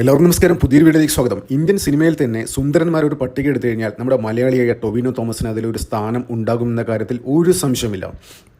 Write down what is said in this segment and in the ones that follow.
എല്ലാവർക്കും നമസ്കാരം. പുതിയൊരു വീഡിയോയിലേക്ക് സ്വാഗതം. ഇന്ത്യൻ സിനിമയിൽ തന്നെ സുന്ദരന്മാർ ഒരു പട്ടിക എടുത്തു കഴിഞ്ഞാൽ നമ്മുടെ മലയാളിയായ ടൊവിനോ തോമസിന് അതിലൊരു സ്ഥാനം ഉണ്ടാകുമെന്ന കാര്യത്തിൽ ഒരു സംശയമില്ല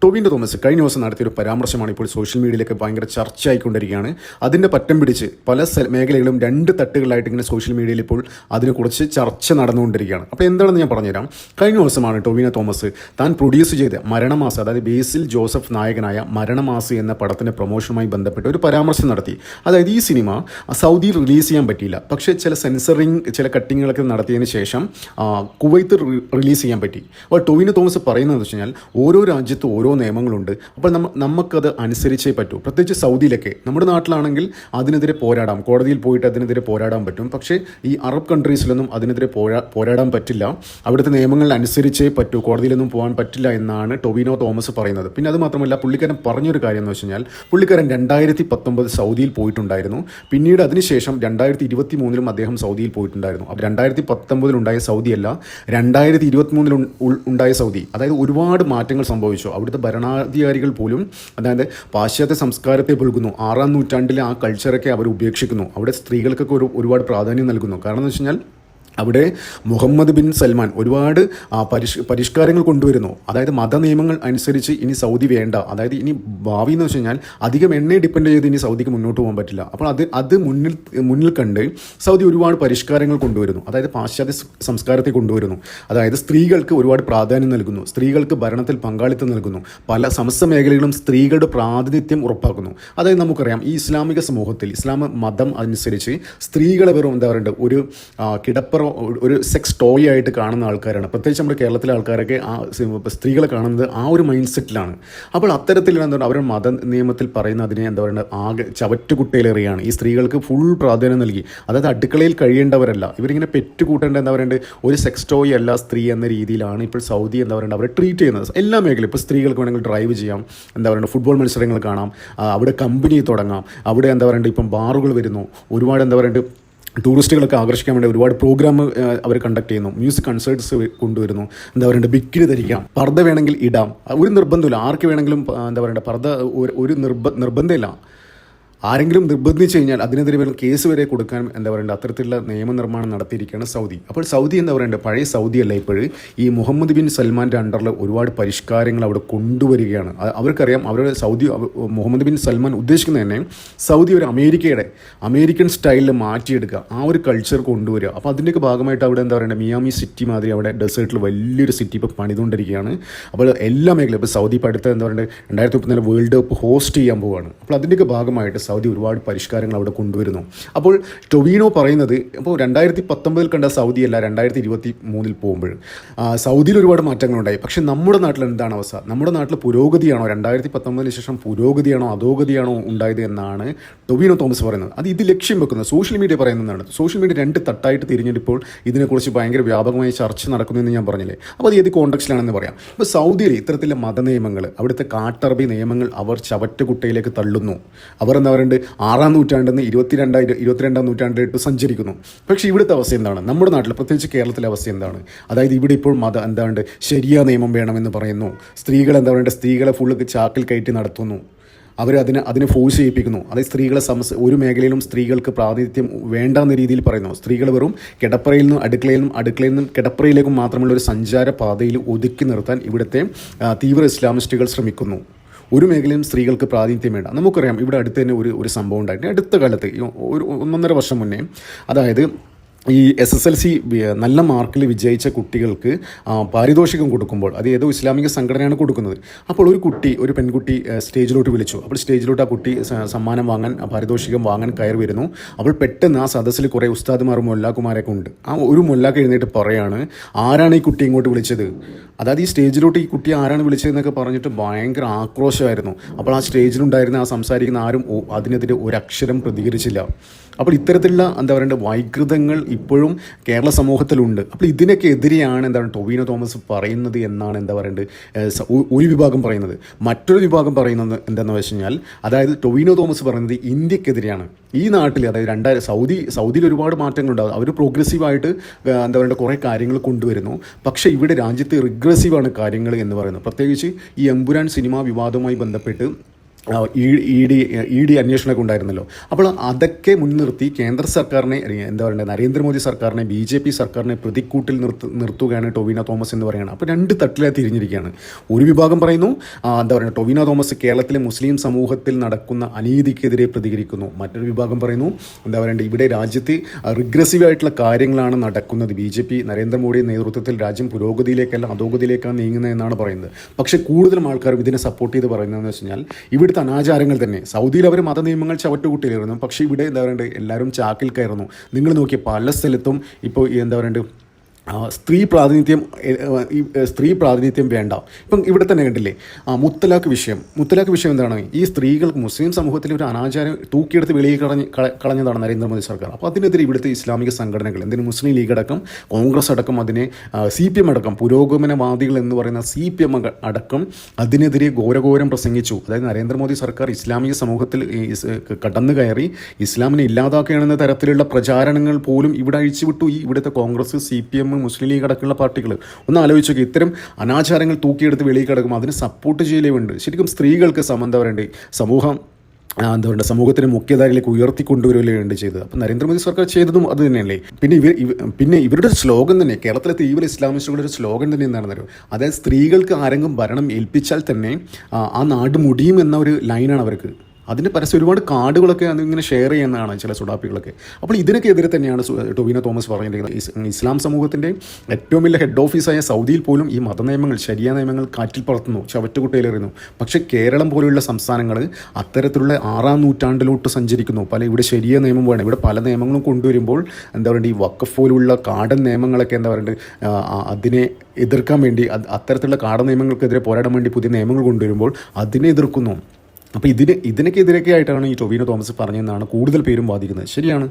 ടൊവിനോ തോമസ് കഴിഞ്ഞ ദിവസം നടത്തിയൊരു പരാമർശമാണ് ഇപ്പോൾ സോഷ്യൽ മീഡിയയിലൊക്കെ ഭയങ്കര ചർച്ചയായിക്കൊണ്ടിരിക്കുകയാണ്. അതിന്റെ പറ്റം പിടിച്ച് പല മേഖലകളും രണ്ട് തട്ടുകളായിട്ട് ഇങ്ങനെ സോഷ്യൽ മീഡിയയിൽ ഇപ്പോൾ അതിനെക്കുറിച്ച് ചർച്ച നടന്നുകൊണ്ടിരിക്കുകയാണ്. അപ്പോൾ എന്താണെന്ന് ഞാൻ പറഞ്ഞുതരാം. കഴിഞ്ഞ ദിവസമാണ് ടൊവിനോ തോമസ് താൻ പ്രൊഡ്യൂസ് ചെയ്ത മരണമാസ അതായത് ബേസിൽ ജോസഫ് നായകനായ മരണമാസ് എന്ന പടത്തിന്റെ പ്രൊമോഷനുമായി ബന്ധപ്പെട്ട് ഒരു പരാമർശം നടത്തി. അതായത് ഈ സിനിമ സൗദിയിൽ റിലീസ് ചെയ്യാൻ പറ്റിയില്ല. പക്ഷേ ചില സെൻസറിങ് ചില കട്ടിങ്ങുകളൊക്കെ നടത്തിയതിന് ശേഷം കുവൈത്ത് റിലീസ് ചെയ്യാൻ പറ്റി. അപ്പോൾ ടൊവിനോ തോമസ് പറയുന്നത് വെച്ച് കഴിഞ്ഞാൽ ഓരോ രാജ്യത്തും ഓരോ നിയമങ്ങളുണ്ട്. അപ്പോൾ നമ്മ നമുക്കത് അനുസരിച്ചേ പറ്റൂ. പ്രത്യേകിച്ച് സൗദിയിലൊക്കെ. നമ്മുടെ നാട്ടിലാണെങ്കിൽ അതിനെതിരെ പോരാടാം. കോടതിയിൽ പോയിട്ട് അതിനെതിരെ പോരാടാൻ പറ്റും. പക്ഷേ ഈ അറബ് കൺട്രീസിലൊന്നും അതിനെതിരെ പോരാ പോരാടാൻ പറ്റില്ല. അവിടുത്തെ നിയമങ്ങൾ അനുസരിച്ചേ പറ്റൂ. കോടതിയിലൊന്നും പോകാൻ പറ്റില്ല എന്നാണ് ടൊവിനോ തോമസ് പറയുന്നത്. പിന്നെ അത് മാത്രമല്ല പുള്ളിക്കാരൻ പറഞ്ഞൊരു കാര്യം എന്ന് വെച്ച് കഴിഞ്ഞാൽ പുള്ളിക്കാരൻ രണ്ടായിരത്തി പത്തൊമ്പത് സൗദിയിൽ പോയിട്ടുണ്ടായിരുന്നു. പിന്നീട് അതിനുശേഷം രണ്ടായിരത്തി ഇരുപത്തി മൂന്നിലും അദ്ദേഹം സൗദിയിൽ പോയിട്ടുണ്ടായിരുന്നു. അപ്പോൾ രണ്ടായിരത്തി പത്തൊമ്പതിലുണ്ടായ സൗദിയല്ല രണ്ടായിരത്തി ഇരുപത്തി മൂന്നിൽ ഉണ്ടായ സൗദി. അതായത് ഒരുപാട് മാറ്റങ്ങൾ സംഭവിച്ചു. അവിടുത്തെ ഭരണാധികാരികൾ പോലും അതായത് പാശ്ചാത്യ സംസ്കാരത്തെ പുൽകുന്നു. ആറാം നൂറ്റാണ്ടിലെ ആ കൾച്ചറൊക്കെ അവർ ഉപേക്ഷിക്കുന്നു. അവിടെ സ്ത്രീകൾക്കൊക്കെ ഒരു ഒരുപാട് പ്രാധാന്യം നൽകുന്നു. കാരണം എന്ന് വെച്ച് കഴിഞ്ഞാൽ അവിടെ മുഹമ്മദ് ബിൻ സൽമാൻ ഒരുപാട് പരിഷ് പരിഷ്കാരങ്ങൾ കൊണ്ടുവരുന്നു. അതായത് മത നിയമങ്ങൾ അനുസരിച്ച് ഇനി സൗദി വേണ്ട. അതായത് ഇനി ഭാവി എന്ന് വെച്ച് കഴിഞ്ഞാൽ അധികം എണ്ണയെ ഡിപ്പെൻഡ് ചെയ്ത് ഇനി സൗദിക്ക് മുന്നോട്ട് പോകാൻ പറ്റില്ല. അപ്പോൾ അത് അത് മുന്നിൽ മുന്നിൽ കണ്ട് സൗദി ഒരുപാട് പരിഷ്കാരങ്ങൾ കൊണ്ടുവരുന്നു. അതായത് പാശ്ചാത്യ സംസ്കാരത്തെ കൊണ്ടുവരുന്നു. അതായത് സ്ത്രീകൾക്ക് ഒരുപാട് പ്രാധാന്യം നൽകുന്നു. സ്ത്രീകൾക്ക് ഭരണത്തിൽ പങ്കാളിത്തം നൽകുന്നു. പല സമസ്ത മേഖലകളിലും സ്ത്രീകളുടെ പ്രാതിനിധ്യം ഉറപ്പാക്കുന്നു. അതായത് നമുക്കറിയാം ഈ ഇസ്ലാമിക സമൂഹത്തിൽ ഇസ്ലാം മതം അനുസരിച്ച് സ്ത്രീകളെ വെറും എന്താ പറയുക ഒരു ആ, ഒരു സെക്സ് ടോയ് ആയിട്ട് കാണുന്ന ആൾക്കാരാണ്. പ്രത്യേകിച്ച് നമ്മുടെ കേരളത്തിലെ ആൾക്കാരൊക്കെ ആ സ്ത്രീകളെ കാണുന്നത് ആ ഒരു മൈൻഡ് സെറ്റിലാണ് അപ്പോൾ അത്തരത്തിൽ എന്താ പറയുക അവരുടെ മത നിയമത്തിൽ പറയുന്ന അതിനെ എന്താ പറയുക ആകെ ചവറ്റുകുട്ടയിലേറിയാണ്. ഈ സ്ത്രീകൾക്ക് ഫുൾ പ്രാധാന്യം നൽകി. അതായത് അടുക്കളയിൽ കഴിയേണ്ടവരല്ല. ഇവരിങ്ങനെ പെറ്റ് കൂട്ടേണ്ട എന്താ പറയുക ഒരു സെക്സ് ടോയ് അല്ല സ്ത്രീ എന്ന രീതിയിലാണ് ഇപ്പോൾ സൗദി എന്താ പറയുക അവരെ ട്രീറ്റ് ചെയ്യുന്നത്. എല്ലാ മേഖലയും. ഇപ്പോൾ സ്ത്രീകൾക്ക് വേണമെങ്കിൽ ഡ്രൈവ് ചെയ്യാം. എന്താ പറയുക ഫുട്ബോൾ മത്സരങ്ങൾ കാണാം. അവിടെ കമ്പനി തുടങ്ങാം. അവിടെ എന്താ പറയുക ഇപ്പം ബാറുകൾ വരുന്നു. ഒരുപാട് എന്താ പറയുക ടൂറിസ്റ്റുകളൊക്കെ ആകർഷിക്കാൻ വേണ്ടി ഒരുപാട് പ്രോഗ്രാം അവർ കണ്ടക്ട് ചെയ്യുന്നു. മ്യൂസിക് കൺസേർട്സ് കൊണ്ടുവരുന്നു. എന്താ പറയുക ബിക്കിനി ധരിക്കാം. പർദ്ദ വേണമെങ്കിൽ ഇടാം. ഒരു നിർബന്ധമില്ല ആർക്ക് വേണമെങ്കിലും എന്താ പറയുക പർദ്ദ ഒരു- ഒരു നിർബ നിർബന്ധമില്ല. ആരെങ്കിലും നിർബന്ധിച്ചു കഴിഞ്ഞാൽ അതിനെതിരെ വരും കേസ് വരെ കൊടുക്കാൻ എന്താ പറയുക അത്തരത്തിലുള്ള നിയമനിർമ്മാണം നടത്തിയിരിക്കുകയാണ് സൗദി. അപ്പോൾ സൗദി എന്താ പറയേണ്ടത് പഴയ സൗദി അല്ല ഇപ്പോൾ? ഈ മുഹമ്മദ് ബിൻ സൽമാന്റെ അണ്ടറിൽ ഒരുപാട് പരിഷ്കാരങ്ങൾ അവിടെ കൊണ്ടുവരികയാണ്. അവർക്കറിയാം അവരുടെ സൗദി മുഹമ്മദ് ബിൻ സൽമാൻ ഉദ്ദേശിക്കുന്നത് തന്നെ സൗദി ഒരു അമേരിക്കയുടെ അമേരിക്കൻ സ്റ്റൈലിൽ മാറ്റിയെടുക്കുക ആ ഒരു കൾച്ചർ കൊണ്ടുവരിക. അപ്പോൾ അതിന്റെയൊക്കെ ഭാഗമായിട്ട് അവിടെ എന്താ പറയുക മിയാമി സിറ്റി മാതിരി അവിടെ ഡെസേർട്ടിൽ വലിയൊരു സിറ്റി ഇപ്പോൾ പണിതുകൊണ്ടിരിക്കുകയാണ്. അപ്പോൾ എല്ലാ മേഖലയും ഇപ്പോൾ സൗദി ഇപ്പോൾ എന്താ പറയുക രണ്ടായിരത്തി മുപ്പത്തിനാല് വേൾഡ് കപ്പ് ഹോസ്റ്റ് ചെയ്യാൻ പോവുകയാണ്. അപ്പോൾ അതിന്റെയൊക്കെ ഭാഗമായിട്ട് സൗദി ഒരുപാട് പരിഷ്കാരങ്ങൾ അവിടെ കൊണ്ടുവരുന്നു. അപ്പോൾ ടൊവിനോ പറയുന്നത് ഇപ്പോൾ രണ്ടായിരത്തി പത്തൊമ്പതിൽ കണ്ട സൗദി അല്ല രണ്ടായിരത്തി ഇരുപത്തി മൂന്നിൽ പോകുമ്പോൾ സൗദിയിൽ ഒരുപാട് മാറ്റങ്ങളുണ്ടായി. പക്ഷേ നമ്മുടെ നാട്ടിൽ എന്താണ് അവസ്ഥ? നമ്മുടെ നാട്ടിൽ പുരോഗതിയാണോ രണ്ടായിരത്തി പത്തൊമ്പതിന് ശേഷം പുരോഗതിയാണോ അധോഗതിയാണോ ഉണ്ടായത് എന്നാണ് ടൊവിനോ തോമസ് പറയുന്നത്. അത് ഇത് ലക്ഷ്യം വെക്കുന്നത് സോഷ്യൽ മീഡിയ പറയുന്നതാണ് സോഷ്യൽ മീഡിയ രണ്ട് തട്ടായിട്ട് തിരിഞ്ഞിട്ടിപ്പോൾ ഇതിനെക്കുറിച്ച് ഭയങ്കര വ്യാപകമായി ചർച്ച നടക്കുന്നു ഞാൻ പറഞ്ഞില്ലേ? അപ്പോൾ അത് ഏത് കോണ്ടക്സ്റ്റിലാണെന്ന് പറയാം. ഇപ്പോൾ സൗദിയിൽ ഇത്തരത്തിലെ മതനിയമങ്ങൾ അവിടുത്തെ കാട്ടറബി നിയമങ്ങൾ അവർ ചവറ്റുകുട്ടയിലേക്ക് തള്ളുന്നു. അവർ എന്താ പറയുക ആറാം നൂറ്റാണ്ടിൽ നിന്ന് ഇരുപത്തിരണ്ടാം ഇരു- ഇരുപത്തിരണ്ടാം നൂറ്റാണ്ടിലിട്ട് സഞ്ചരിക്കുന്നു. പക്ഷേ ഇവിടുത്തെ അവസ്ഥ എന്താണ്? നമ്മുടെ നാട്ടിൽ പ്രത്യേകിച്ച് കേരളത്തിലെ അവസ്ഥ എന്താണ്? അതായത് ഇവിടെ ഇപ്പോൾ മത എന്താണ്ട് ശരിയ നിയമം വേണമെന്ന് പറയുന്നു. സ്ത്രീകൾ എന്താ പറയുക സ്ത്രീകളെ ഫുള്ള് ചാക്കിൽ കയറ്റി നടത്തുന്നു. അവർ അതിനെ അതിനെ ഫോഴ്സ് ചെയ്യിപ്പിക്കുന്നു. അതായത് സ്ത്രീകളെ സമസ് ഒരു മേഖലയിലും സ്ത്രീകൾക്ക് പ്രാതിനിധ്യം വേണ്ടാന്ന രീതിയിൽ പറയുന്നു. സ്ത്രീകൾ വെറും കിടപ്പറയിൽ നിന്നും അടുക്കളയിൽ നിന്നും അടുക്കളയിൽ നിന്നും കിടപ്പറയിലേക്കും മാത്രമുള്ള ഒരു സഞ്ചാര പാതയിൽ ഒതുക്കി നിർത്താൻ ഇവിടുത്തെ തീവ്ര ഇസ്ലാമിസ്റ്റുകൾ ശ്രമിക്കുന്നു. ഒരു മേഖലയും സ്ത്രീകൾക്ക് പ്രാതിനിധ്യം വേണ്ട. നമുക്കറിയാം ഇവിടെ അടുത്ത് തന്നെ ഒരു ഒരു സംഭവം ഉണ്ടായിട്ട് അടുത്ത കാലത്ത് ഒരു ഒന്നൊന്നര വർഷം മുന്നേ അതായത് ഈ എസ് എസ് എൽ സി നല്ല മാർക്കിൽ വിജയിച്ച കുട്ടികൾക്ക് പാരിതോഷികം കൊടുക്കുമ്പോൾ അത് ഏതോ ഇസ്ലാമിക സംഘടനയാണ് കൊടുക്കുന്നത്. അപ്പോൾ ഒരു കുട്ടി ഒരു പെൺകുട്ടി സ്റ്റേജിലോട്ട് വിളിച്ചു. അപ്പോൾ സ്റ്റേജിലോട്ട് ആ കുട്ടി സമ്മാനം വാങ്ങാൻ പാരിതോഷികം വാങ്ങാൻ കയറി വരുന്നു. അപ്പോൾ പെട്ടെന്ന് ആ സദസ്സിൽ കുറേ ഉസ്താദുമാർ മൊല്ലാക്കുമാരൊക്കെ ഉണ്ട്. ആ ഒരു മൊല്ലാക്ക് എഴുന്നേറ്റ് പറയാണ് ആരാണ് ഈ കുട്ടി ഇങ്ങോട്ട് വിളിച്ചത്? അതായത് ഈ സ്റ്റേജിലോട്ട് ഈ കുട്ടി ആരാണ് വിളിച്ചതെന്നൊക്കെ പറഞ്ഞിട്ട് ഭയങ്കര ആക്രോശമായിരുന്നു. അപ്പോൾ ആ സ്റ്റേജിലുണ്ടായിരുന്ന ആ സംസാരിക്കുന്ന ആരും അതിനെതിരെ ഒരക്ഷരം പ്രതികരിച്ചില്ല. അപ്പോൾ ഇത്തരത്തിലുള്ള എന്താ പറയേണ്ടത് വൈകൃതങ്ങൾ ഇപ്പോഴും കേരള സമൂഹത്തിലുണ്ട്. അപ്പോൾ ഇതിനൊക്കെ എതിരെയാണ് എന്താണ് ടൊവിനോ തോമസ് പറയുന്നത് എന്നാണ് എന്താ പറയേണ്ടത്? ഒരു വിഭാഗം പറയുന്നത്. മറ്റൊരു വിഭാഗം പറയുന്നത് എന്താണെന്ന് വെച്ച് കഴിഞ്ഞാൽ അതായത് ടൊവിനോ തോമസ് പറയുന്നത് ഇന്ത്യക്കെതിരെയാണ്. ഈ നാട്ടിൽ അതായത് രണ്ടായിരം സൗദി സൗദിയിൽ ഒരുപാട് മാറ്റങ്ങളുണ്ടാകും അവർ പ്രോഗ്രസീവായിട്ട് എന്താ പറയുക കുറേ കാര്യങ്ങൾ കൊണ്ടുവരുന്നു. പക്ഷേ ഇവിടെ രാജ്യത്ത് റിഗ്രസീവാണ് കാര്യങ്ങൾ എന്ന് പറയുന്നത്. പ്രത്യേകിച്ച് ഈ എമ്പുരാൻ സിനിമ വിവാദവുമായി ബന്ധപ്പെട്ട് ഇ ഡി ഇ ഡി അന്വേഷണമൊക്കെ ഉണ്ടായിരുന്നല്ലോ. അപ്പോൾ അതൊക്കെ മുൻനിർത്തി കേന്ദ്ര സർക്കാരിനെ എന്താ പറയുക നരേന്ദ്രമോദി സർക്കാരിനെ ബി ജെ പി സർക്കാരിനെ പ്രതിക്കൂട്ടിൽ നിർത്ത് നിർത്തുകയാണ് ടൊവിന തോമസ് എന്ന് പറയുന്നത്. അപ്പോൾ രണ്ട് തട്ടിലായി തിരിഞ്ഞിരിക്കുകയാണ്. ഒരു വിഭാഗം പറയുന്നു എന്താ പറയുക ടൊവിന തോമസ് കേരളത്തിലെ മുസ്ലിം സമൂഹത്തിൽ നടക്കുന്ന അനീതിക്കെതിരെ പ്രതികരിക്കുന്നു. മറ്റൊരു വിഭാഗം പറയുന്നു എന്താ പറയണ്ടേ ഇവിടെ രാജ്യത്ത് റിഗ്രസീവ് ആയിട്ടുള്ള കാര്യങ്ങളാണ് നടക്കുന്നത്. ബി ജെ പി നരേന്ദ്രമോദി നേതൃത്വത്തിൽ രാജ്യം പുരോഗതിയിലേക്കല്ല അധോഗതിയിലേക്കാണ് നീങ്ങുന്നത് എന്നാണ് പറയുന്നത്. പക്ഷേ കൂടുതലും ആൾക്കാർ ഇതിനെ സപ്പോർട്ട് ചെയ്ത് പറയുന്നതെന്ന് വെച്ച് കഴിഞ്ഞാൽ ഇവിടുത്തെ അനാചാരങ്ങൾ തന്നെ. സൗദിയിൽ അവർ മത നിയമങ്ങൾ പക്ഷേ ഇവിടെ എന്താ പറയുക എല്ലാവരും ചാക്കിൽ കയറുന്നു. നിങ്ങൾ നോക്കിയ പല സ്ഥലത്തും ഇപ്പോൾ എന്താ പറയുക സ്ത്രീ പ്രാതിനിധ്യം ഈ, സ്ത്രീ പ്രാതിനിധ്യം വേണ്ട. ഇപ്പം ഇവിടെ തന്നെ കണ്ടില്ലേ ആ മുത്തലാഖ് വിഷയം. മുത്തലാഖ് വിഷയം എന്താണ്? ഈ സ്ത്രീകൾക്ക് മുസ്ലിം സമൂഹത്തിൽ ഒരു അനാചാരം തൂക്കിയെടുത്ത് വെളിയിൽ കളഞ്ഞ് കള- കളഞ്ഞതാണ് നരേന്ദ്രമോദി സർക്കാർ. അപ്പോൾ അതിനെതിരെ ഇവിടുത്തെ ഇസ്ലാമിക സംഘടനകൾ എന്തിനും മുസ്ലിം ലീഗ് അടക്കം കോൺഗ്രസ് അടക്കം അതിനെ സി പി എം അടക്കം പുരോഗമനവാദികൾ എന്ന് പറയുന്ന സി പി എം അടക്കം അതിനെതിരെ ഘോരഘോരം പ്രസംഗിച്ചു. അതായത് നരേന്ദ്രമോദി സർക്കാർ ഇസ്ലാമിക സമൂഹത്തിൽ കടന്നു കയറി ഇസ്ലാമിനെ ഇല്ലാതാക്കുകയാണെന്ന തരത്തിലുള്ള പ്രചാരണങ്ങൾ പോലും ഇവിടെ അഴിച്ചുവിട്ടു ഈ ഇവിടുത്തെ Congress C P M Muslim League അടക്കമുള്ള പാർട്ടികൾ ഒന്ന് ആലോചിച്ച് നോക്കി. ഇത്തരം അനാചാരങ്ങൾ തൂക്കിയെടുത്ത് വെളിയിൽ കിടക്കുമ്പോൾ അതിന് സപ്പോർട്ട് ചെയ്യലേവുണ്ട് ശരിക്കും സ്ത്രീകൾക്ക് സമന്ത വരേണ്ടി സമൂഹം എന്താ പറയുക സമൂഹത്തിന് മുഖ്യധാരയിലേക്ക് ഉയർത്തിക്കൊണ്ടുവരികയാണ് ചെയ്തത്. അപ്പം നരേന്ദ്രമോദി സർക്കാർ ചെയ്തതും അത് തന്നെയല്ലേ? പിന്നെ ഇവർ ഇവ- പിന്നെ ഇവരുടെ ഒരു സ്ലോഗൻ തന്നെ കേരളത്തിലെ തീവ്ര ഇസ്ലാമിസ്റ്റുകളുടെ ഒരു സ്ലോഗൻ തന്നെ എന്താണെന്ന് അതായത് സ്ത്രീകൾക്ക് ആരെങ്കിലും ഭരണം ഏൽപ്പിച്ചാൽ തന്നെ ആ നാട് മുടിയും എന്ന ഒരു ലൈനാണ് അവർക്ക്. അതിന്റെ പരസ്യം ഒരുപാട് കാർഡുകളൊക്കെ അതിങ്ങനെ ഷെയർ ചെയ്യുന്നതാണ് ചില സുഡാപ്പികളൊക്കെ. അപ്പോൾ ഇതിനൊക്കെ എതിരെ തന്നെയാണ് ടൊവിനോ തോമസ് പറഞ്ഞിരിക്കുന്നത്. ഇസ്ലാം സമൂഹത്തിന്റെ ഏറ്റവും വലിയ ഹെഡ് ഓഫീസായ സൗദിയിൽ പോലും ഈ മതനിയമങ്ങൾ ശരിയ നിയമങ്ങൾ കാറ്റിൽ പറത്തുന്നു ചവറ്റുകുട്ടയിലെറിയുന്നു. പക്ഷേ കേരളം പോലെയുള്ള സംസ്ഥാനങ്ങൾ അത്തരത്തിലുള്ള ആറാം നൂറ്റാണ്ടിലോട്ട് സഞ്ചരിക്കുന്നു. പല ഇവിടെ ശരിയ നിയമം വേണം. ഇവിടെ പല നിയമങ്ങളും കൊണ്ടുവരുമ്പോൾ എന്താ പറയുക ഈ വക്കഫ് പോലുള്ള കാടൻ നിയമങ്ങളൊക്കെ എന്താ പറയുക അതിനെ എതിർക്കാൻ വേണ്ടി അത്തരത്തിലുള്ള കാട നിയമങ്ങൾക്കെതിരെ പോരാടാൻ വേണ്ടി പുതിയ നിയമങ്ങൾ കൊണ്ടുവരുമ്പോൾ അതിനെ എതിർക്കുന്നു. അപ്പോൾ ഇതിന് ഇതിനൊക്കെ ആയിട്ടാണ് ഈ ടൊവിനോ തോമസ് പറഞ്ഞതെന്നാണ് കൂടുതൽ പേരും വാദിക്കുന്നത്. ശരിയാണ്.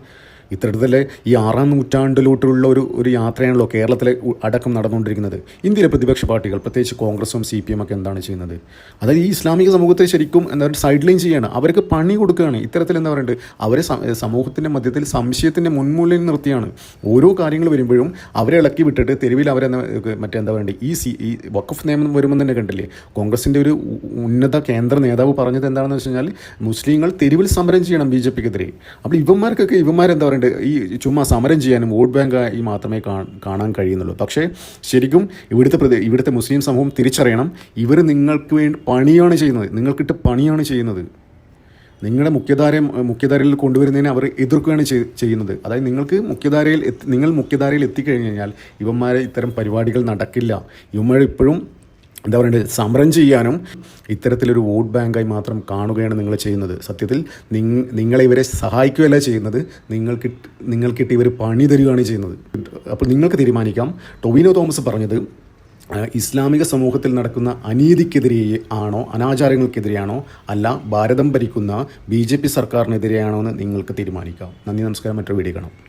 ഇത്തരത്തിലെ ഈ ആറാം നൂറ്റാണ്ടിലോട്ടുള്ള ഒരു ഒരു യാത്രയാണല്ലോ കേരളത്തിലെ അടക്കം നടന്നുകൊണ്ടിരിക്കുന്നത്. ഇന്ത്യയിലെ പ്രതിപക്ഷ പാർട്ടികൾ പ്രത്യേകിച്ച് കോൺഗ്രസും സി പി എം ഒക്കെ എന്താണ് ചെയ്യുന്നത്? അതായത് ഈ ഇസ്ലാമിക സമൂഹത്തെ ശരിക്കും എന്താ പറയുക സൈഡ് ലൈൻ ചെയ്യാണ്. അവർക്ക് പണി കൊടുക്കുകയാണ്. ഇത്തരത്തിൽ എന്താ പറയുന്നത് അവരെ സമൂഹത്തിന്റെ മധ്യത്തിൽ സംശയത്തിന്റെ മുൻമൂലയിൽ നിർത്തിയാണ്. ഓരോ കാര്യങ്ങൾ വരുമ്പോഴും അവരെ ഇളക്കി വിട്ടിട്ട് തെരുവിൽ അവരെ മറ്റേ എന്താ പറയുക ഈ സി ഈ വഖഫ് നിയമം വരുമ്പോൾ തന്നെ കണ്ടില്ലേ? കോൺഗ്രസിന്റെ ഒരു ഉന്നത കേന്ദ്ര നേതാവ് പറഞ്ഞത് എന്താണെന്ന് വെച്ച് കഴിഞ്ഞാൽ മുസ്ലിങ്ങൾ തെരുവിൽ സമരം ചെയ്യണം ബി ജെ പിക്കെതിരെ. അപ്പോൾ ഇവന്മാർക്കൊക്കെ ഇവന്മാരെന്താ പറയുക ഈ ചുമ്മാ സമരം ചെയ്യാനും വോട്ട് ബാങ്കായി മാത്രമേ കാണാൻ കഴിയുന്നുള്ളൂ. പക്ഷേ ശരിക്കും ഇവിടുത്തെ ഇവിടുത്തെ മുസ്ലിം സമൂഹം തിരിച്ചറിയണം ഇവർ നിങ്ങൾക്ക് വേണ്ടി പണിയാണ് ചെയ്യുന്നത് നിങ്ങൾക്കിട്ട് പണിയാണ് ചെയ്യുന്നത്. നിങ്ങളുടെ മുഖ്യധാര മുഖ്യധാരയിൽ കൊണ്ടുവരുന്നതിനെ അവർ എതിർക്കുകയാണ് ചെയ്- ചെയ്യുന്നത്. അതായത് നിങ്ങൾക്ക് മുഖ്യധാരയിൽ നിങ്ങൾ മുഖ്യധാരയിൽ എത്തിക്കഴിഞ്ഞു കഴിഞ്ഞാൽ ഇവന്മാരെ ഇത്തരം പരിപാടികൾ നടക്കില്ല. ഇവന്മാർ ഇപ്പോഴും എന്താ പറയുക സമരം ചെയ്യാനും ഇത്തരത്തിലൊരു വോട്ട് ബാങ്കായി മാത്രം കാണുകയാണ് നിങ്ങൾ ചെയ്യുന്നത്. സത്യത്തിൽ നിങ് നിങ്ങളെ ഇവരെ സഹായിക്കുകയല്ല ചെയ്യുന്നത്. നിങ്ങൾക്ക് നിങ്ങൾക്കിട്ട് ഇവർ പണി തരികയാണ് ചെയ്യുന്നത്. അപ്പോൾ നിങ്ങൾക്ക് തീരുമാനിക്കാം. ടൊവിനോ തോമസ് പറഞ്ഞത് ഇസ്ലാമിക സമൂഹത്തിൽ നടക്കുന്ന അനീതിക്കെതിരെ ആണോ അനാചാരങ്ങൾക്കെതിരെയാണോ അല്ല ഭാരതം ഭരിക്കുന്ന ബി ജെ പി സർക്കാരിനെതിരെയാണോ എന്ന് നിങ്ങൾക്ക് തീരുമാനിക്കാം. നന്ദി നമസ്കാരം. മറ്റൊരു വീഡിയോ കാണാം.